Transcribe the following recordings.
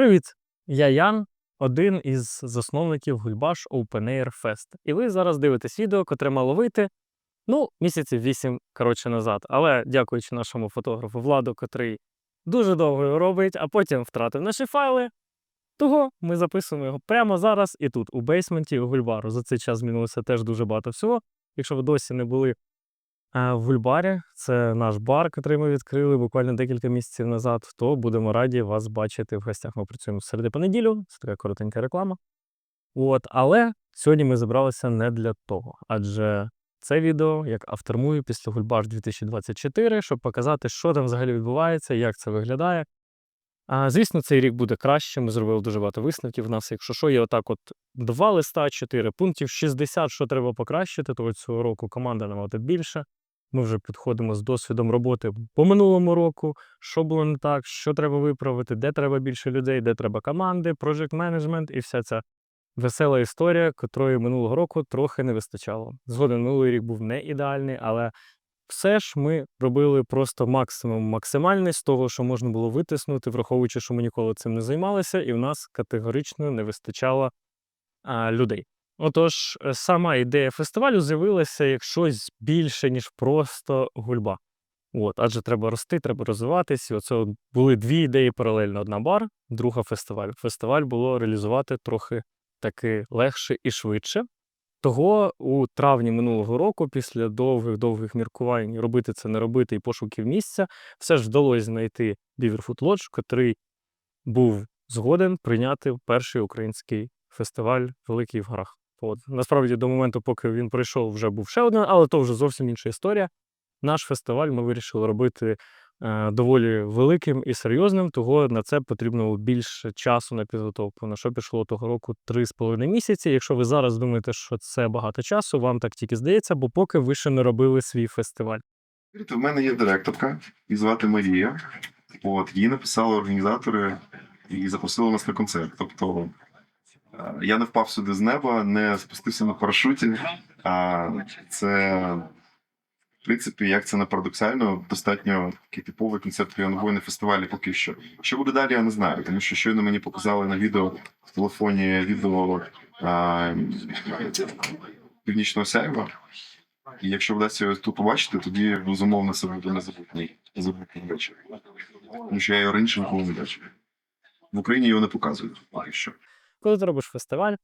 Привіт! Я Ян, один із засновників Гульбаш Open Air Fest. І ви зараз дивитесь відео, котре мало вийти ну, місяців вісім коротше назад. Але дякуючи нашому фотографу Владу, котрий дуже довго його робить, а потім втратив наші файли. Того ми записуємо його прямо зараз і тут, у бейсменті у Гульбару. За цей час змінилося теж дуже багато всього. Якщо ви досі не були в Гульбарі, це наш бар, який ми відкрили буквально декілька місяців назад, то будемо раді вас бачити в гостях. Ми працюємо в середи понеділю, це така коротенька реклама. От, але сьогодні ми зібралися не для того, адже це відео як автормую після Гульбаш 2024, щоб показати, що там взагалі відбувається, як це виглядає. А, звісно, цей рік буде краще. Ми зробили дуже багато висновків. У нас, якщо що, є отак, от два листа, чотири пунктів, 60, що треба покращити, то цього року команда набагато більше. Ми вже підходимо з досвідом роботи по минулому року, що було не так, що треба виправити, де треба більше людей, де треба команди, project менеджмент і вся ця весела історія, котрої минулого року трохи не вистачало. Згоден, минулий рік був не ідеальний, але все ж ми робили просто максимум максимальний з того, що можна було витиснути, враховуючи, що ми ніколи цим не займалися, і в нас категорично не вистачало а, людей. Отож, е, сама ідея фестивалю з'явилася як щось більше, ніж просто гульба. От, адже треба рости, треба розвиватись. І оце були дві ідеї паралельно: одна бар, друга фестиваль. Фестиваль було реалізувати трохи таки легше і швидше. Того у травні минулого року, після довгих-довгих міркувань, робити це, не робити і пошуків місця, все ж вдалося знайти Beaverfoot Lodge, котрий був згоден прийняти перший український фестиваль Великий в горах. От. Насправді, до моменту, поки він прийшов, вже був ще один, але то вже зовсім інша історія. Наш фестиваль ми вирішили робити е, доволі великим і серйозним, того на це потрібно більше часу на підготовку. На що пішло того року 3,5 місяці. Якщо ви зараз думаєте, що це багато часу, вам так тільки здається, бо поки ви ще не робили свій фестиваль. В мене є директорка, її звати Марія. От її написали організатори і запросили нас на концерт. Тобто я не впав сюди з неба, не спустився на парашуті. А це, в принципі, як це не парадоксально, достатньо такий типовий концерт районової на фестивалі поки що. Що буде далі, я не знаю, тому що щойно мені показали на відео в телефоні відео а, північного сяйва. І якщо вдасться його тут побачити, тоді безумовно це буде незабутній незабутній вечір. Тому що я його раніше ніколи не бачив. В Україні його не показують поки що. Коли ти робиш фестиваль,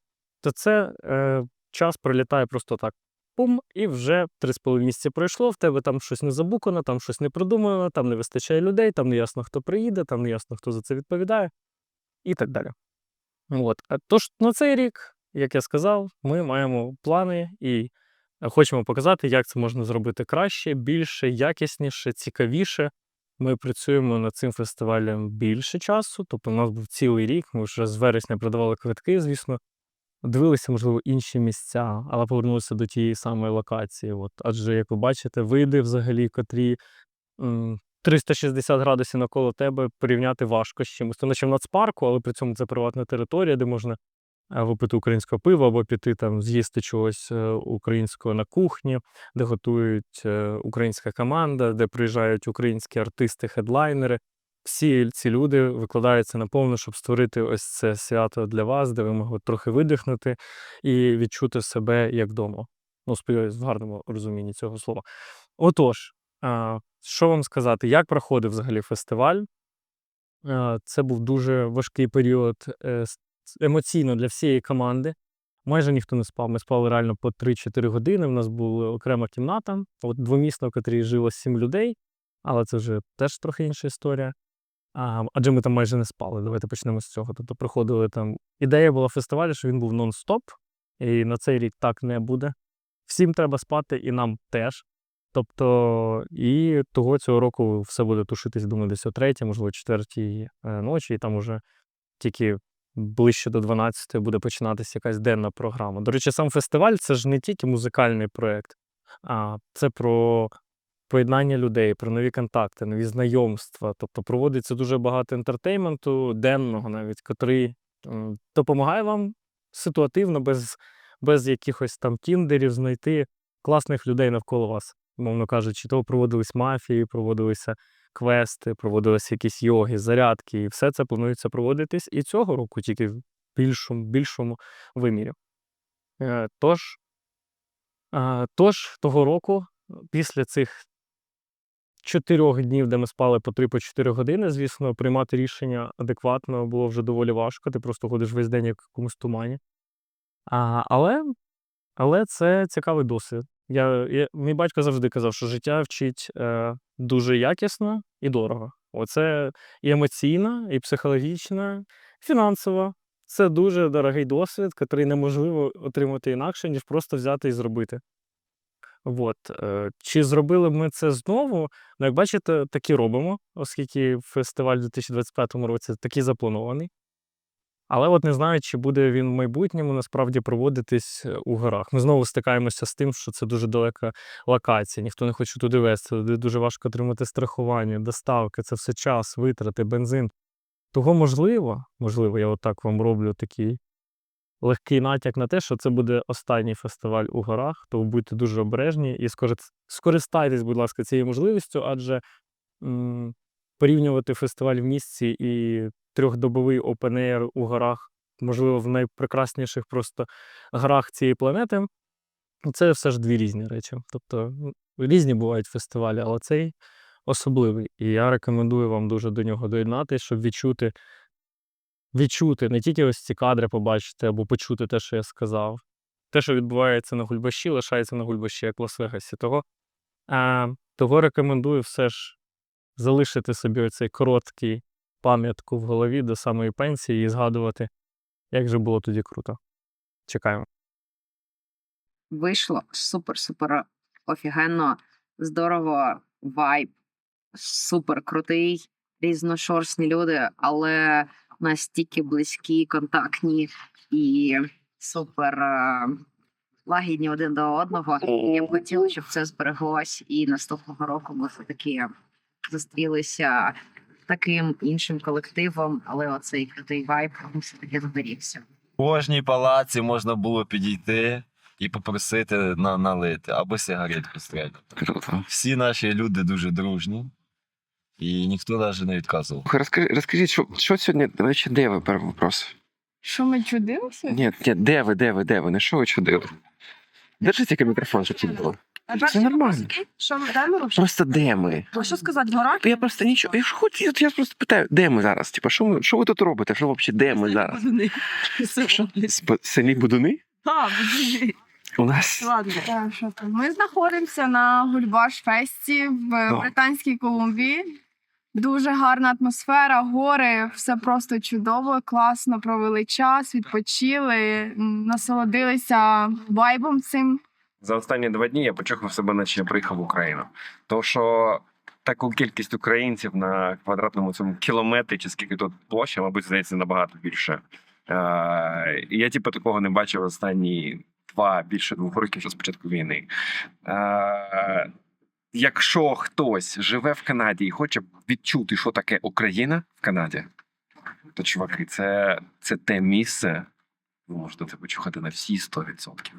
то це е, час пролітає просто так. Пум, і вже 3,5 місяці пройшло, в тебе там щось не забукано, там щось не продумано, там не вистачає людей, там не ясно, хто приїде, там не ясно, хто за це відповідає, і так далі. От. Тож на цей рік, як я сказав, ми маємо плани і хочемо показати, як це можна зробити краще, більше, якісніше, цікавіше. Ми працюємо над цим фестивалем більше часу. Тобто, у нас був цілий рік. Ми вже з вересня продавали квитки, звісно. Дивилися, можливо, інші місця, але повернулися до тієї самої локації. От. Адже, як ви бачите, види взагалі, котрі 360 градусів навколо тебе порівняти важко з чимось. То наче в нацпарку, але при цьому це приватна територія, де можна випити українського пива або піти там з'їсти чогось е, українського на кухні, де готують е, українська команда, де приїжджають українські артисти, хедлайнери. Всі ці люди викладаються наповну, щоб створити ось це свято для вас, де ви могли трохи видихнути і відчути себе як вдома. Ну, сподіваюсь, в гарному розумінні цього слова. Отож, що вам сказати, як проходив взагалі фестиваль? Це був дуже важкий період е, емоційно для всієї команди. Майже ніхто не спав. Ми спали реально по 3-4 години. У нас була окрема кімната, от двомісна, в котрій жило 7 людей, але це вже теж трохи інша історія. А, адже ми там майже не спали. Давайте почнемо з цього. Тобто приходили там. Ідея була фестивалю, що він був нон-стоп, і на цей рік так не буде. Всім треба спати, і нам теж. Тобто, і того цього року все буде тушитись, думаю, десь о третій, можливо, четвертій е, ночі, і там уже тільки ближче до 12 буде починатися якась денна програма. До речі, сам фестиваль це ж не тільки музикальний проєкт, а це про поєднання людей, про нові контакти, нові знайомства. Тобто проводиться дуже багато ентертейменту, денного навіть, котрий допомагає вам ситуативно, без, без якихось там тіндерів знайти класних людей навколо вас. Мовно кажучи, то проводились мафії, проводилися квести, проводилися якісь йоги, зарядки, і все це планується проводитись і цього року, тільки в більшому, більшому вимірі. Е, Тож, е, тож того року, після цих чотирьох днів, де ми спали по 3 по 4 години, звісно, приймати рішення адекватно було вже доволі важко. Ти просто ходиш весь день як в якомусь тумані. А, але, але це цікавий досвід. Я, я, мій батько завжди казав, що життя вчить е, дуже якісно і дорого. Оце і емоційно, і психологічно, фінансово. Це дуже дорогий досвід, який неможливо отримати інакше, ніж просто взяти і зробити. От. Е, чи зробили ми це знову? Ну, як бачите, так і робимо, оскільки фестиваль у 2025 році такий запланований. Але от не знаю, чи буде він в майбутньому насправді проводитись е, у горах. Ми знову стикаємося з тим, що це дуже далека локація, ніхто не хоче туди везти, туди дуже важко отримати страхування, доставки, це все час, витрати, бензин. Того можливо, можливо, я отак вам роблю такий легкий натяк на те, що це буде останній фестиваль у горах, то будьте дуже обережні і скористайтесь, будь ласка, цією можливістю, адже м, порівнювати фестиваль в місті і трьохдобовий air у горах, можливо, в найпрекрасніших просто горах цієї планети, ну, це все ж дві різні речі. Тобто ну, різні бувають фестивалі, але цей особливий. І я рекомендую вам дуже до нього доєднатися, щоб відчути, відчути не тільки ось ці кадри побачити або почути те, що я сказав. Те, що відбувається на Гульбаші, лишається на Гульбаші, як в Лас-Вегасі. Того, а, того рекомендую все ж залишити собі оцей короткий пам'ятку в голові до самої пенсії і згадувати, як же було тоді круто. Чекаємо. вийшло супер-супер офігенно, здорово, вайб, супер крутий, різношорстні люди, але настільки близькі, контактні і супер е, лагідні один до одного. І я б хотіла, щоб це збереглось, і наступного року ми все таки зустрілися таким іншим колективом, але оцей крутий вайб все таки зберігся. В кожній палаці можна було підійти і попросити на, налити або сигаретку стрельнути. Круто. Всі наші люди дуже дружні, і ніхто навіть не відказував. Слухай, Розкажи, розкажіть, що, що сьогодні, до речі, де ви перший вопрос? Що ми чудилися? Ні, ні, де ви, де ви, де ви? Не що ви чудили? Держи тільки мікрофон, щоб це було. Це нормально. Що ми де ми робимо? Просто де ми? А що сказати, в горах? Я просто нічого. Я ж хоч я, я просто питаю, де ми зараз? Типа, що ви, що ви тут робите? Що взагалі, де ми зараз? Що? С- Селі Будуни? У нас Ладно. Так, що там? Ми знаходимося на Гульбаш Фесті в. Британській Колумбії. Дуже гарна атмосфера, гори, все просто чудово, класно провели час, відпочили, насолодилися вайбом цим. за останні два дні я почухав себе, наче я приїхав в Україну. То що таку кількість українців на квадратному цьому кілометрі, чи скільки тут площа, мабуть, здається, набагато більше. Е, я, типу, такого не бачив останні два більше двох років вже з війни. Е, якщо хтось живе в Канаді і хоче відчути, що таке Україна в Канаді, то чуваки, це, це те місце. Ви можете це почухати на всі 100%.